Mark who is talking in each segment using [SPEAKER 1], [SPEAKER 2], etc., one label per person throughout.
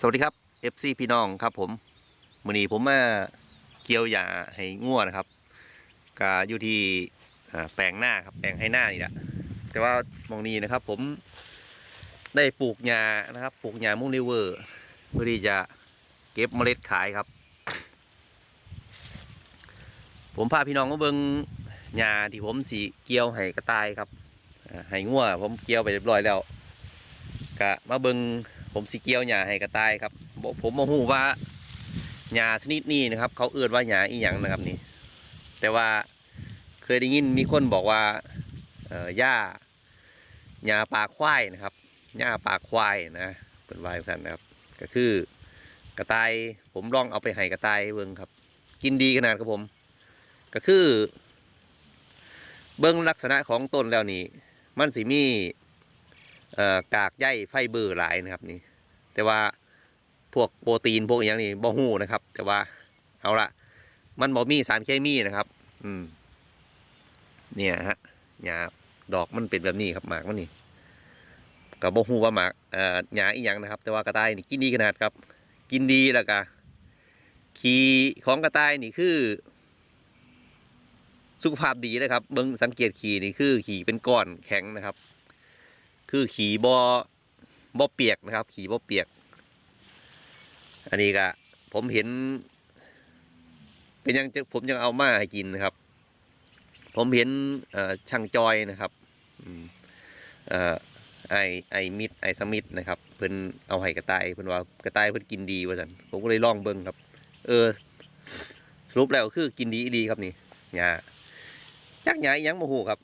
[SPEAKER 1] สวัสดีครับ FC พี่น้องครับผมมือนี้ผมมาเกี่ยวหญ้าให้ง่วนะครับก็อยู่ที่แปลงหน้าครับแปลงให้หน้านี่แหละแต่ว่ามองนี้นะครับ ผมได้ปลูกหญ้านะครับ ปลูกหญ้ามุ่งริเวอร์เพื่อที่จะเก็บเมล็ดขายครับ ผมพาพี่น้องมาเบิ่งหญ้าที่ผมสีเกี่ยวให้กระต่ายครับให้ง่วผมเกี่ยวไปเรียบร้อยแล้วก็มาเบิ่ง ผมสีเกียวหญ้าให้กระต่ายครับบอกผมมาหูว่าหญ้าชนิดนี้นะครับ เขาเอื้นว่าหญ้าอีหยังนะครับนี่ แต่ว่าเคยได้ยินมีคนบอกว่าหญ้าหญ้าปลาควายนะครับหญ้าปลาควายนะเป็นวายสันนะครับ ก็คือกระต่ายผมลองเอาไปให้กระต่ายเบิ้งครับ กินดีขนาดครับผม ก็คือ เบิ้งลักษณะของต้นแล้วนี่มันสิมีกากใยไฟเบอร์หลายนะครับนี่ แต่ว่าพวกโปรตีนพวกอย่างนี้บ่หูนะครับ แต่ว่าเอาละมันบ่มีสารเคมีนะครับ อืม เนี่ยฮะหญ้าดอกมันเป็นแบบนี้ครับหมากมันนี่กับบ่หูว่าหมากเอ่อหญ้าอีหยังนะครับ แต่ว่ากระต่ายนี่กินดีขนาดครับ กินดีแล้วก็ขี้ของกระต่ายนี่คือ สุขภาพดีนะครับเบิ่งสังเกตขี้นี่คือขี้เป็นก้อนแข็งนะครับ คือขี่บอ บอเปียกนะครับ ขี่บอเปียก อันนี้ก็ผมเห็น เป็นยังจะผมยังเอามาให้กินนะครับ ผมเห็นช่างจอยนะครับออไอไอมิดไอสมิดนะครับ เพิ่นเอาให้กระต่ายเพิ่นว่ากระต่ายเพิ่นกินดีว่าสันผมก็เลยลองเบิ่งครับ เออสรุปแล้วคือกินดีดีครับนี่หญ้าจักหญ้ายังบ่ฮู้ครับ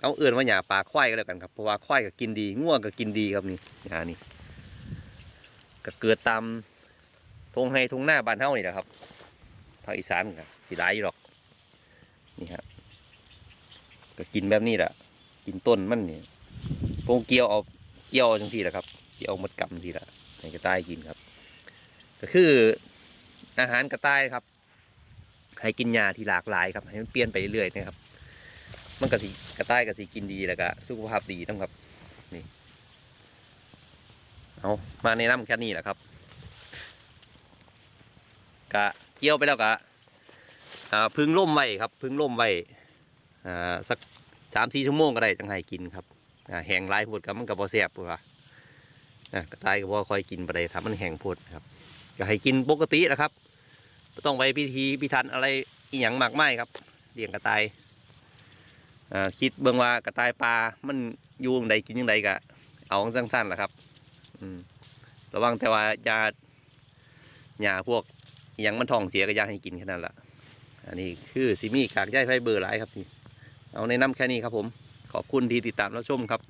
[SPEAKER 1] เอาเอื่นว่าหญ้าปลาควายก็แล้วกันครับเพราะว่าควายก็กินดีง่วงก็กินดีครับนี่หญ้านี่ก็เกิดตามทงให้ทงหน้าบ้านเฮานี่แหละครับภาคอีสานก็สิหลายหรอกนี่ครับก็กินแบบนี้แหละกินต้นมันนี่พงเกี่ยวเอาเกี่ยวจังซี่แหละครับเกี่ยวมดกำจังซี่ละให้กระต่ายกินครับก็คืออาหารกระต่ายครับให้กินหญ้าที่หลากหลายครับให้มันเปลี่ยนไปเรื่อยๆนะครับ มันก็สีกระต่ายก็สีกินดีแล้วก็สุขภาพดีต้องครับนี่เอามาในน้ำแค่นี้แหละครับกะเกี่ยวไปแล้วกะพึ่งล่มไว้ครับ พึ่งล่มไว้อ่าสักสามสี่ชั่วโมงก็ได้จังให้กินครับแห้งหลายพดกับมันก็บ่แซ่บพุ่นว่าอ่ากระต่ายก็บ่ค่อยกินไปได้ทำมันแห้งโพดครับก็ให้กินปกตินะครับบ่ต้องไปพิธีพิธันอะไรอีหยังมากมายครับเลี้ยงกระต่าย คิดเบื้องว่ากระต่ายปลา มันอยู่จั่งใดกินยังไงกะ เอาสั้นๆแหละครับ อืมระวังแต่ว่ายาหญ้าพวกอย่างมันท้องเสียก็อยาให้กินแค่นั้นแหละอันนี้คือซิมี่กากใยไฟเบอร์หลายครับนี่เอาในน้ำแค่นี้ครับผม ขอบคุณที่ติดตามแล้วชมครับ